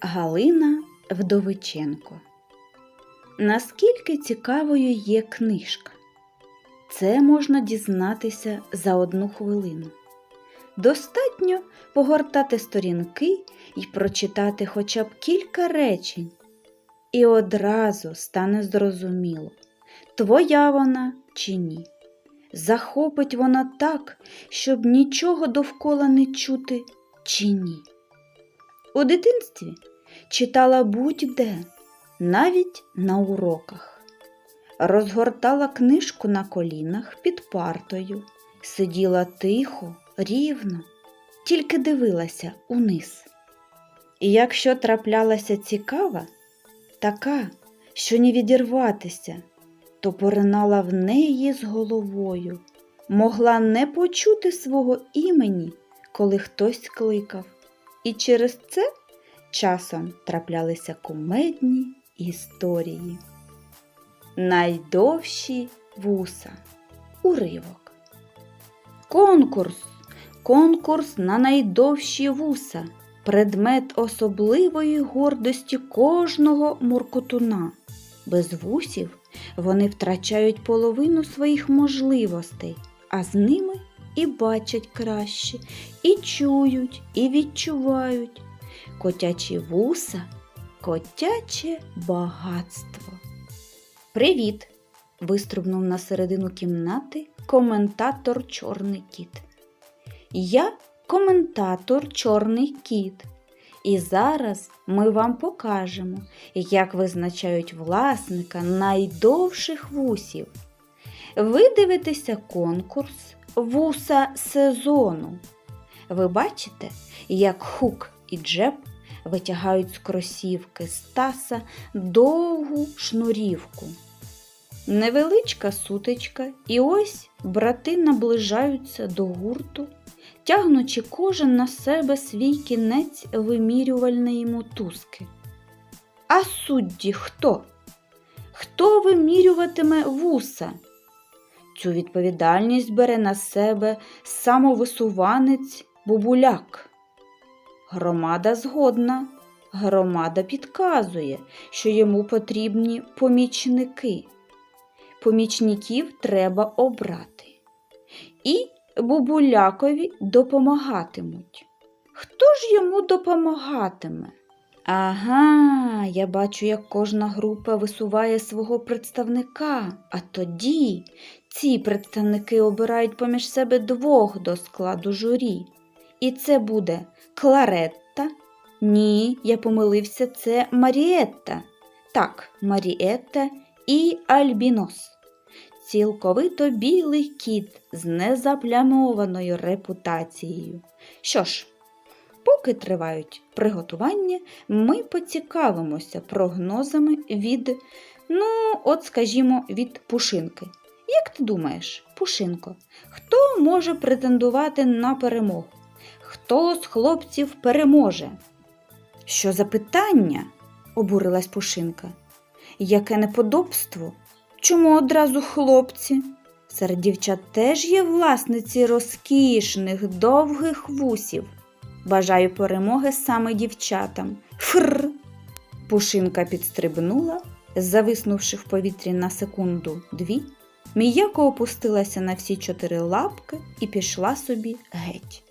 Галина Вдовиченко. Наскільки цікавою є книжка? Це можна дізнатися за одну хвилину. Достатньо погортати сторінки і прочитати хоча б кілька речень. І одразу стане зрозуміло, твоя вона чи ні. Захопить вона так, щоб нічого довкола не чути чи ні. У дитинстві читала будь-де, навіть на уроках. Розгортала книжку на колінах під партою, сиділа тихо, рівно, тільки дивилася униз. І якщо траплялася цікава, така, що не відірватися, то поринала в неї з головою, могла не почути свого імені, коли хтось кликав. І через це часом траплялися кумедні історії. Найдовші вуса. Уривок. Конкурс. Конкурс на найдовші вуса. Предмет особливої гордості кожного муркотуна. Без вусів вони втрачають половину своїх можливостей, а з ними і бачать краще, і чують, і відчувають. Котячі вуса, котяче багатство. Привіт! виструбнув на середину кімнати коментатор Чорний кіт. Я коментатор Чорний кіт. І зараз ми вам покажемо, як визначають власника найдовших вусів. Ви дивитеся конкурс вуса сезону. Ви бачите, як хук і джеб витягають з кросівки з таса довгу шнурівку. Невеличка сутичка, і ось брати наближаються до гурту, тягнучи кожен на себе свій кінець вимірювальної мотузки. А судді хто? Хто вимірюватиме вуса? Цю відповідальність бере на себе самовисуванець Бубуляк. Громада згодна, громада підказує, що йому потрібні помічники. Помічників треба обрати. І Бубулякові допомагатимуть. Хто ж йому допомагатиме? Ага, я бачу, як кожна група висуває свого представника, а тоді ці представники обирають поміж себе двох до складу журі. І це буде Кларетта. Ні, я помилився, це Маріетта. Так, Маріетта і Альбінос. Цілковито білий кіт з незаплямованою репутацією. Що ж, поки тривають приготування, ми поцікавимося прогнозами від, ну, от скажімо, від Пушинки. Як ти думаєш, Пушинко, хто може претендувати на перемогу? Хто з хлопців переможе? Що за питання? обурилась Пушинка. Яке неподобство? Чому одразу хлопці? Серед дівчат теж є власниці розкішних, довгих вусів. Бажаю перемоги саме дівчатам. Фр. Пушинка підстрибнула, зависнувши в повітрі на секунду дві, м'яко опустилася на всі чотири лапки і пішла собі геть.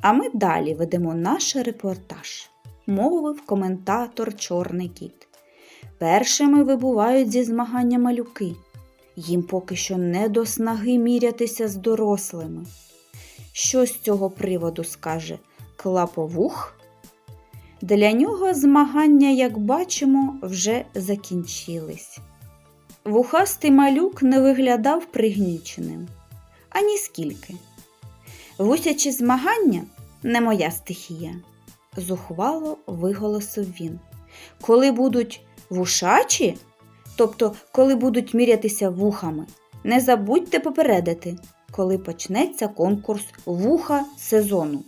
А ми далі ведемо наш репортаж, мовив коментатор Чорний кіт. Першими вибувають зі змагання малюки. Їм поки що не до снаги мірятися з дорослими. Що з цього приводу скаже клаповух? Для нього змагання, як бачимо, вже закінчились. Вухастий малюк не виглядав пригніченим. Ані скільки. Вусячі змагання не моя стихія, зухвало виголосив він. Коли будуть вушачі, тобто коли будуть мірятися вухами, не забудьте попередити, коли почнеться конкурс вуха сезону.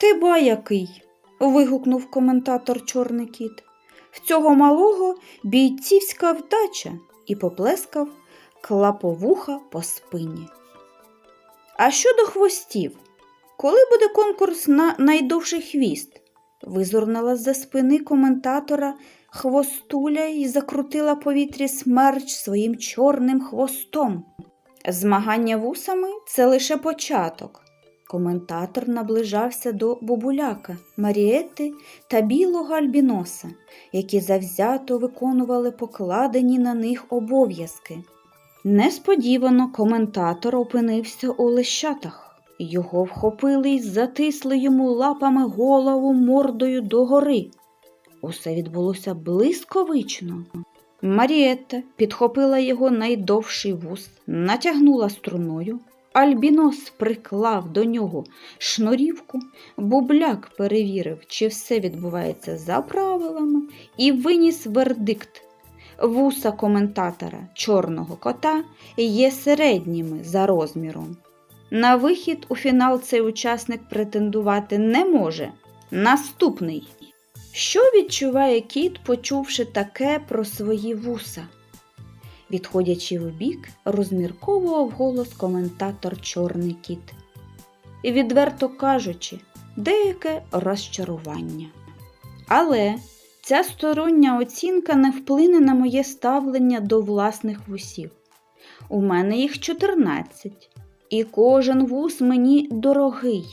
Ти ба який. вигукнув коментатор Чорний кіт. В цього малого бійцівська вдача і поплескав клаповуха по спині. А щодо хвостів, коли буде конкурс на найдовший хвіст? визирнула з-за спини коментатора хвостуля і закрутила повітрі смерч своїм чорним хвостом. Змагання вусами це лише початок. Коментатор наближався до бубуляка, Марієти та білого альбіноса, які завзято виконували покладені на них обов'язки. Несподівано коментатор опинився у лещатах. Його вхопили й затисли йому лапами голову мордою догори. Усе відбулося блисковично. Марієта підхопила його найдовший вус, натягнула струною. Альбінос приклав до нього шнурівку, бубляк перевірив, чи все відбувається за правилами, і виніс вердикт. Вуса коментатора чорного кота є середніми за розміром. На вихід у фінал цей учасник претендувати не може. Наступний. Що відчуває кіт, почувши таке про свої вуса? Відходячи вбік, розмірковував голос коментатор Чорний кіт. І, відверто кажучи, деяке розчарування. Але ця стороння оцінка не вплине на моє ставлення до власних вусів. У мене їх 14, і кожен вус мені дорогий.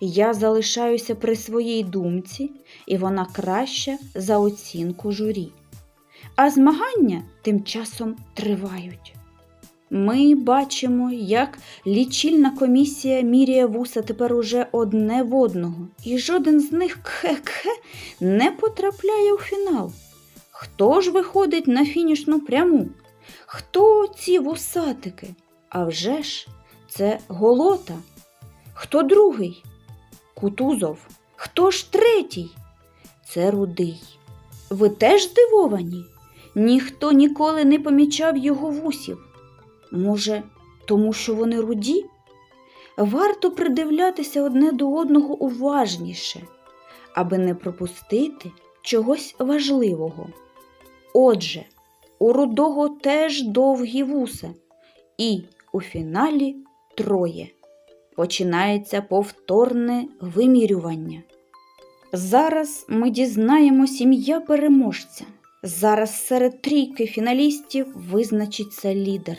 Я залишаюся при своїй думці, і вона краща за оцінку журі. А змагання тим часом тривають. Ми бачимо, як лічильна комісія міряє вуса тепер уже одне в одного, і жоден з них кхе-кхе не потрапляє у фінал. Хто ж виходить на фінішну пряму? Хто ці вусатики? А вже ж, це голота. Хто другий? Кутузов. Хто ж третій? Це рудий. Ви теж здивовані? Ніхто ніколи не помічав його вусів. Може, тому що вони руді? Варто придивлятися одне до одного уважніше, аби не пропустити чогось важливого. Отже, у рудого теж довгі вуса, і у фіналі троє. Починається повторне вимірювання. Зараз ми дізнаємось ім'я переможця. Зараз серед трійки фіналістів визначиться лідер.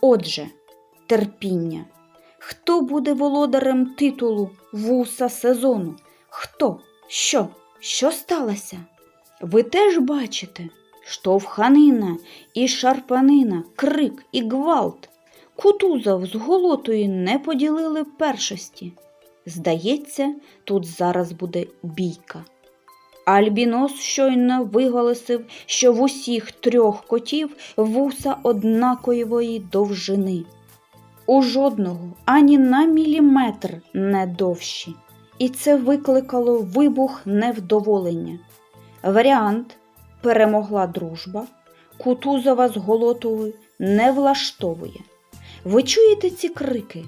Отже, терпіння. Хто буде володарем титулу вуса сезону? Хто? Що? Що сталося? Ви теж бачите, штовханина і шарпанина, крик і гвалт. Кутузов з голотою не поділили першості. Здається, тут зараз буде бійка. Альбінос щойно виголосив, що в усіх трьох котів вуса однакової довжини. У жодного ані на міліметр не довші, і це викликало вибух невдоволення. Варіант перемогла дружба, Кутузова з Голотовою не влаштовує. Ви чуєте ці крики?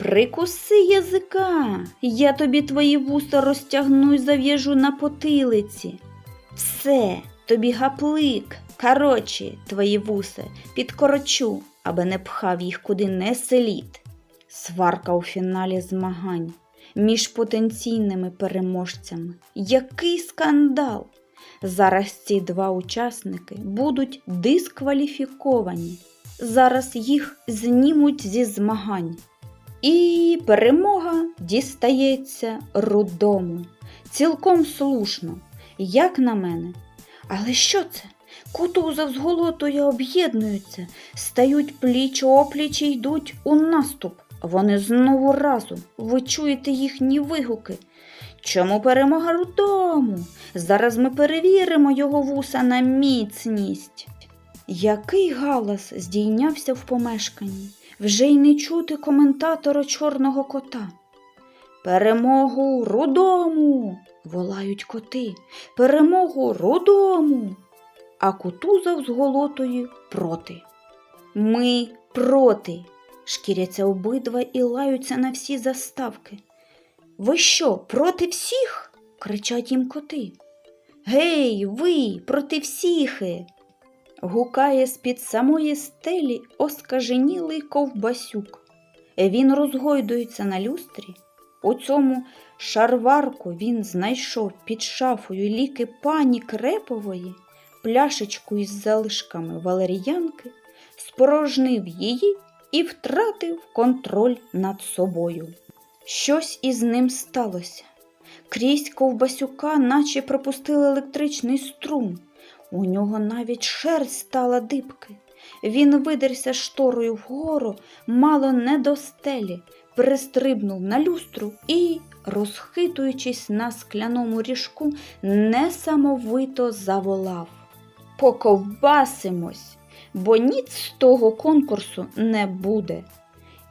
Прикуси язика, я тобі твої вуса розтягну й зав'яжу на потилиці. Все, тобі гаплик, короче, твої вуса, підкорочу, аби не пхав їх куди не слід. Сварка у фіналі змагань між потенційними переможцями. Який скандал! Зараз ці два учасники будуть дискваліфіковані. Зараз їх знімуть зі змагань. І перемога дістається рудому. Цілком слушно, як на мене. Але що це? Кутузов з голотою об'єднуються, стають пліч опліч і йдуть у наступ. Вони знову разом. Ви чуєте їхні вигуки. Чому перемога рудому? Зараз ми перевіримо його вуса на міцність. Який галас здійнявся в помешканні, вже й не чути коментатора чорного кота. Перемогу рудому. волають коти. Перемогу рудому. А кутузов з голотою проти. Ми проти. шкіряться обидва і лаються на всі заставки. Ви що, проти всіх? кричать їм коти. Гей, ви, проти всіхи. Гукає з-під самої стелі оскаженілий ковбасюк. Він розгойдується на люстрі, У цьому шарварку він знайшов під шафою ліки пані Крепової, пляшечку із залишками валеріянки, спорожнив її і втратив контроль над собою. Щось із ним сталося. Крізь ковбасюка, наче пропустили електричний струм. У нього навіть шерсть стала дибки. Він видерся шторою вгору, мало не до стелі, перестрибнув на люстру і, розхитуючись на скляному ріжку, несамовито заволав. Поковбасимось, бо ніц з того конкурсу не буде.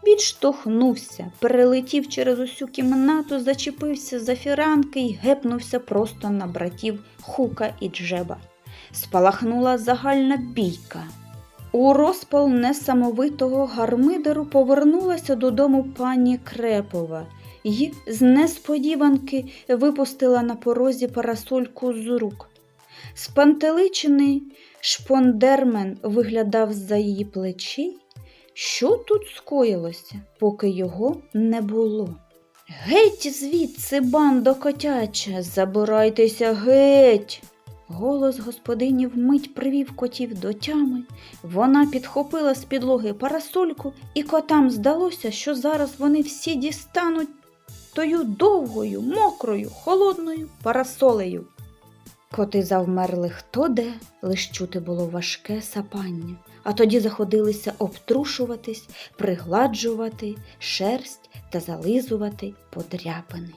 Відштовхнувся, перелетів через усю кімнату, зачепився за фіранки й гепнувся просто на братів Хука і Джеба. Спалахнула загальна бійка. У розпал несамовитого гармидеру повернулася додому пані Крепова і з несподіванки випустила на порозі парасольку з рук. Спантеличений шпондермен виглядав з-за її плечей. Що тут скоїлося, поки його не було? Геть звідси, бандо котяча, забирайтеся геть. Голос господині вмить привів котів до тями. Вона підхопила з підлоги парасольку, і котам здалося, що зараз вони всі дістануть тою довгою, мокрою, холодною парасолею. Коти завмерли хто де, лиш чути було важке сапання, а тоді заходилися обтрушуватись, пригладжувати шерсть та зализувати подряпини.